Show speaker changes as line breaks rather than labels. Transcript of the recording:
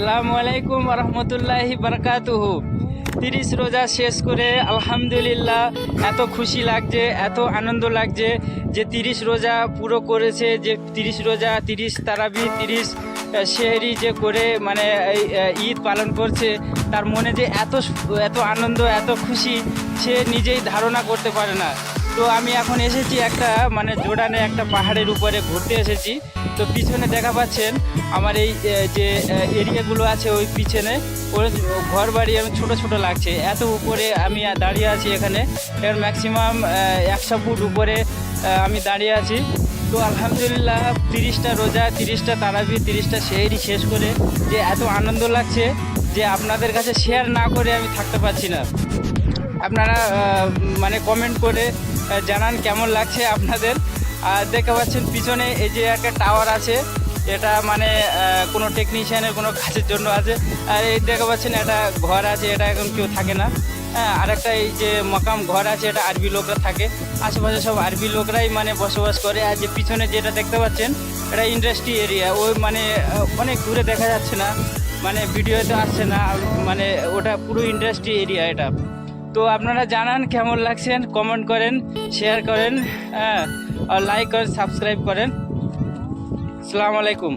আসসালামু আলাইকুম রহমতুল্লাহি বারকাতুহু। তিরিশ রোজা শেষ করে আলহামদুলিল্লাহ এত খুশি লাগছে, এত আনন্দ লাগছে যে তিরিশ রোজা পুরো করেছে, যে তিরিশ রোজা, তিরিশ তারাবি, তিরিশ শেহরি যে করে মানে ঈদ পালন করছে, তার মনে যে এত এত আনন্দ, এত খুশি, সে নিজেই ধারণা করতে পারে না। তো আমি এখন এসেছি একটা মানে জোর্ডানে একটা পাহাড়ের উপরে ঘুরতে এসেছি। তো পিছনে দেখা পাচ্ছেন আমার এই যে এরিয়াগুলো আছে ওই পিছনে। ওর ঘর বাড়ি আমি ছোটো ছোটো লাগছে। এত উপরে আমি দাঁড়িয়ে আছি এখানে। এর ম্যাক্সিমাম একশো ফুট উপরে আমি দাঁড়িয়ে আছি। তো আলহামদুলিল্লাহ তিরিশটা রোজা, তিরিশটা তারাবি, তিরিশটা শেহরি শেষ করে যে এত আনন্দ লাগছে যে আপনাদের কাছে শেয়ার না করে আমি থাকতে পারছি না। আপনারা মানে কমেন্ট করে জানান কেমন লাগছে আপনাদের। আর দেখতে পাচ্ছেন পিছনে এই যে একটা টাওয়ার আছে, এটা মানে কোনো টেকনিশিয়ানের কোনো কাজের জন্য আছে। আর এই দেখতে পাচ্ছেন একটা ঘর আছে, এটা এখন কেউ থাকে না। হ্যাঁ আর একটা এই যে মকাম ঘর আছে, এটা আরবি লোকরা থাকে। আশেপাশে সব আরবি লোকরাই মানে বসবাস করে। আর যে পিছনে যেটা দেখতে পাচ্ছেন, এটা ইন্ডাস্ট্রি এরিয়া ওই মানে অনেক দূরে দেখা যাচ্ছে না। মানে ভিডিওতে আসছে না মানে ওটা পুরো ইন্ডাস্ট্রি এরিয়া এটা। তো আপনারা জানান কেমন লাগছেন কমেন্ট করেন শেয়ার করেন হ্যাঁ আর লাইক করেন সাবস্ক্রাইব করেন। আসসালামু আলাইকুম।